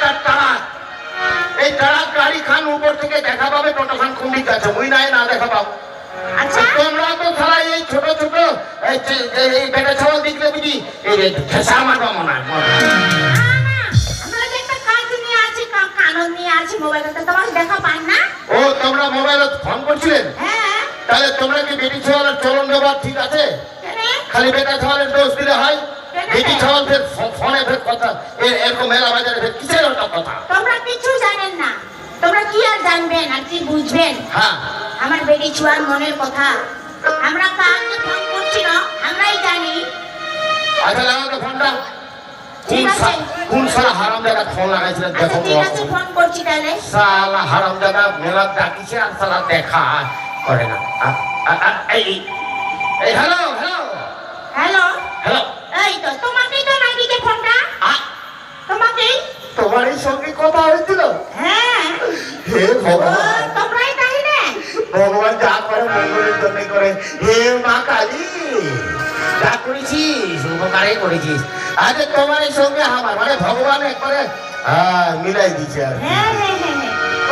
একটা ট্রাক এই ট্রাক গাড়ি খান উপর থেকে দেখা পাবে টোটো খান কুন্ডি কাছে। মুই নাই না দেখা পাবো আচ্ছা। তোমরা তো এই ছোট ছোট এই বেটা দেখলে বুঝি এই মারবা মনে হয় ও তোমরা মোবাইলে ফোন করছিলেন? হ্যাঁ। তাহলে তোমরা কি বেটি ছাওয়ালের চলন ব্যবহার ঠিক আছে? খালি বেটা ছাওয়ালের দোষ দিলে হয়? বেটি ছাওয়াল ফের ফোনে ফের কথা এরকম মেলা বাজারে ফের ওটা কথা তোমরা কিছু জানেন না তোমরা কি আর জানবেন আর কি বুঝবেন? হ্যাঁ। আমার বেটি ছুয়ার মনের কথা। আমরা কাকে ফোন করছি না আমরাই জানি। আচ্ছা লাগাও তো ফোনটা। কোন ঠিক আছে। সা- কোন সালা হারাম ফোন লাগাইছিলেন আচ্ছা দেখো ফোন করছি তাহলে। সালা হারাম মেলা ডাকিছে আর সালা দেখা করে না। আ- আ- আ- এই এই হ্যালো হ্যালো। হ্যালো। হ্যালো। এই তো তোমাকেই তো নাই ফোনটা। তোমাকেই। তোমার সঙ্গে কথা হয়েছিল? হ্যাঁ। হে ভগবান। তোমরাই তাহলে। ভগবান যা করে মঙ্গলের জন্য করে। হে মা কালী যা করেছিস উপকারে করেছিস। আরে তোমার সঙ্গে আমার মানে ভগবান একবারে মিলাই দিছে আর। হ্যাঁ হ্যাঁ হ্যাঁ।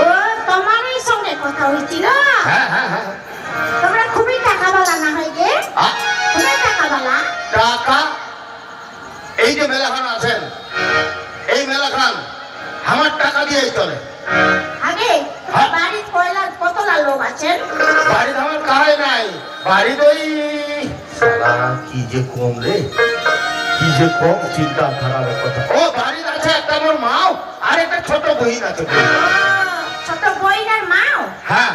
ও তোমারই সঙ্গে কথা হয়েছিল? হ্যাঁ হ্যাঁ হ্যাঁ। তোমরা খুবই টাকাওয়ালা না হয় গে? আ, খুবই টাকাওয়ালা। টাকা? এই যে মেলা খান আছেন এই মেলাখান আমার টাকা দিয়ে চলে। হ্যাঁ। কয়লা লোক আছেন আমার নাই। কি যে কম রে? কি যে কম চিন্তা ধারার কথা। ও বাড়িতে আছে একটা আমার মাও আর একটা ছোট বহিন আছে। ছোট বইনার মাও? হ্যাঁ।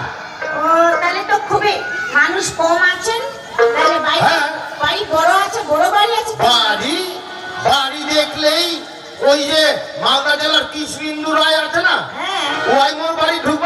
ও তাহলে তো খুবই মানুষ কম আছেন। তাহলে বাড়ি হ্যাঁ। বাড়ি বড় আছে বড় বাড়ি আছে বাড়ি বাড়ি দেখলেই ওই যে মালদা জেলার কৃষ্ণেন্দু রায় ও আইমোর বাড়ি ঢুক